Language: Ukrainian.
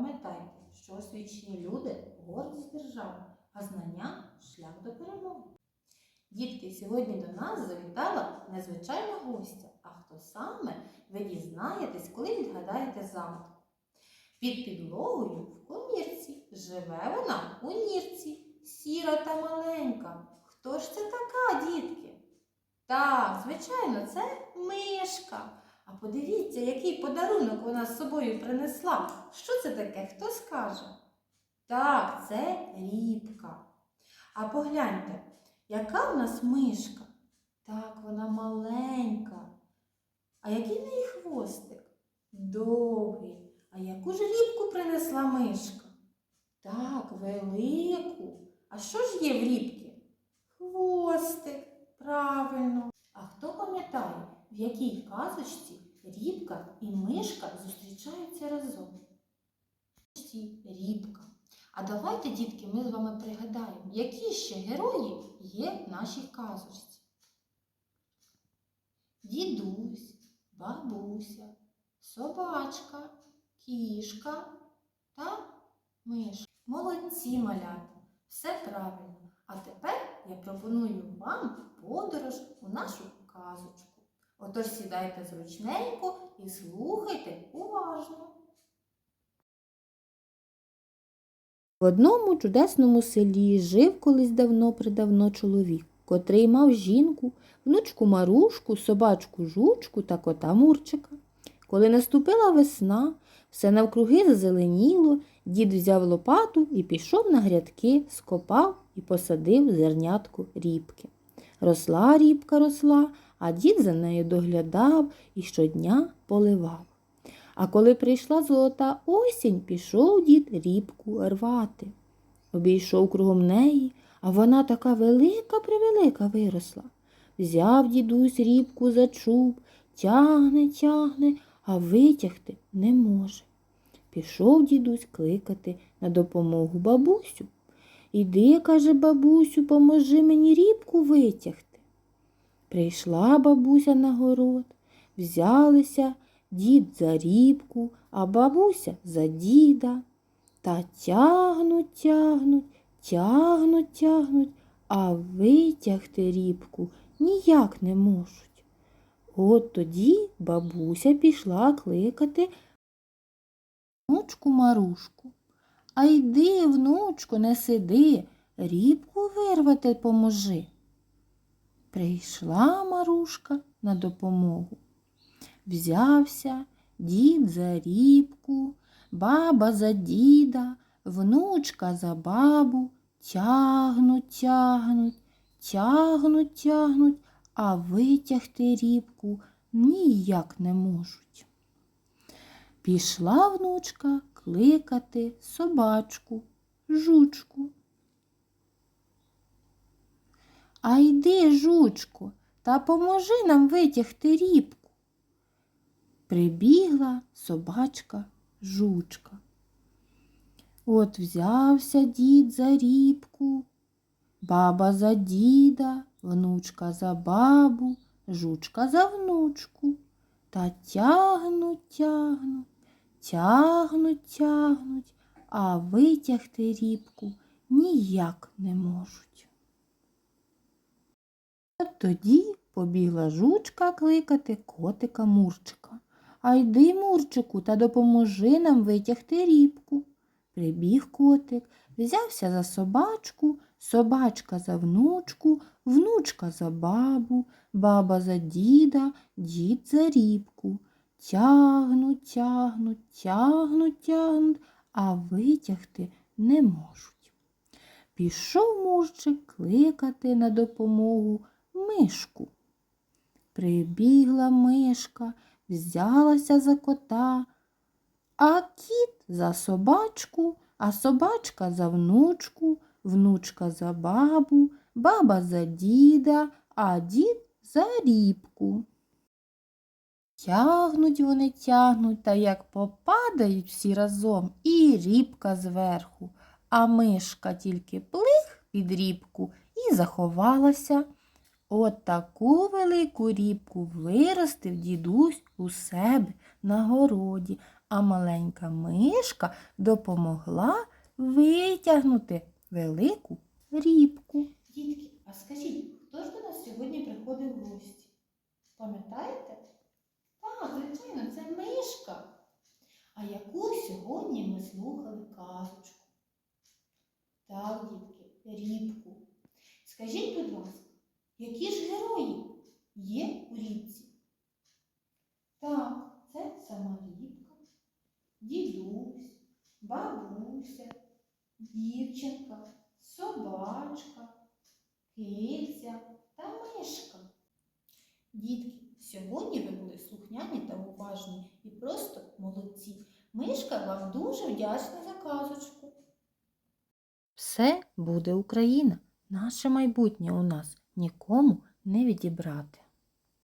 Пам'ятайте, що освічені люди гордість держави, а знання шлях до перемоги. Дітки, сьогодні до нас завітала незвичайна гостя. А хто саме, ви дізнаєтесь, коли відгадаєте замок. Під підлогою в комірці живе вона у нірці, сіра та маленька. Хто ж це така, дітки? Так, звичайно, це мишка. А подивіться, який подарунок вона з собою принесла. Що це таке? Хто скаже? Так, це рібка. А погляньте, яка в нас мишка? Так, вона маленька. А який в неї хвостик? Довгий. А яку ж рібку принесла мишка? Так, велику. А що ж є в рібки? Хвостик, правильно. А хто пам'ятає, в якій казочці рібка і мишка зустрічаються разом? Рібка. А давайте, дітки, ми з вами пригадаємо, які ще герої є в нашій казочці. Дідусь, бабуся, собачка, кішка та мишка. Молодці малята, все правильно. А тепер я пропоную вам подорож у нашу казочку. Отож сідайте зручненько і слухайте уважно. В одному чудесному селі жив колись давно-предавно чоловік, котрий мав жінку, внучку Марушку, собачку жучку та кота Мурчика. Коли наступила весна, все навкруги зазеленіло, дід взяв лопату і пішов на грядки, скопав і посадив зернятку рібки. Росла рібка росла, а дід за нею доглядав і щодня поливав. А коли прийшла золота осінь, пішов дід рібку рвати. Обійшов кругом неї, а вона така велика превелика виросла. Взяв дідусь рібку за чуб, тягне, тягне, а витягти не може. Пішов дідусь кликати на допомогу бабусю. Іди, каже бабусю, поможи мені рібку витягти. Прийшла бабуся на город, взялися дід за рібку, а бабуся за діда. Та тягнуть, тягнуть, тягнуть, тягнуть, а витягти рібку ніяк не можуть. От тоді бабуся пішла кликати внучку Марушку. А йди, внучко, не сиди, рібку вирвати поможи. Прийшла Марушка на допомогу. Взявся дід за рібку, баба за діда, внучка за бабу, тягнуть, тягнуть, тягнуть, тягнуть, а витягти рібку ніяк не можуть. Пішла внучка кликати собачку, жучку. А йди, жучко, та поможи нам витягти рібку. Прибігла собачка жучка. От взявся дід за рібку, баба за діда, внучка за бабу, жучка за внучку. Та тягнуть, тягнуть, тягнуть, тягнуть, а витягти рібку ніяк не можуть. Тоді побігла жучка кликати котика Мурчика. А йди, Мурчику, та допоможи нам витягти рібку. Прибіг котик, взявся за собачку, собачка за внучку, внучка за бабу, баба за діда, дід за рібку. Тягнуть, тягнуть, тягнуть, тягнуть, а витягти не можуть. Пішов мурчик кликати на допомогу мишку. Прибігла мишка, взялася за кота, а кіт за собачку, а собачка за внучку, внучка за бабу, баба за діда, а дід за рібку. Тягнуть вони тягнуть, та як попадають всі разом, і рібка зверху, а мишка тільки плих під рібку і заховалася. От таку велику рібку виростив дідусь у себе на городі, а маленька мишка допомогла витягнути велику рібку. Дітки, а скажіть, хто ж до нас сьогодні приходив в гості? Пам'ятаєте? Так, звичайно, це мишка. А яку сьогодні ми слухали казочку? Так, дітки, рібку. Скажіть, будь ласка, які ж герої є у рібці? Так, це сама рібка, дідусь, бабуся, дівчинка, собачка, киця та мишка. Дітки, сьогодні ви були слухняні та уважні і просто молодці. Мишка вам дуже вдячна за казочку. Все буде Україна. Наше майбутнє у нас нікому не відібрати.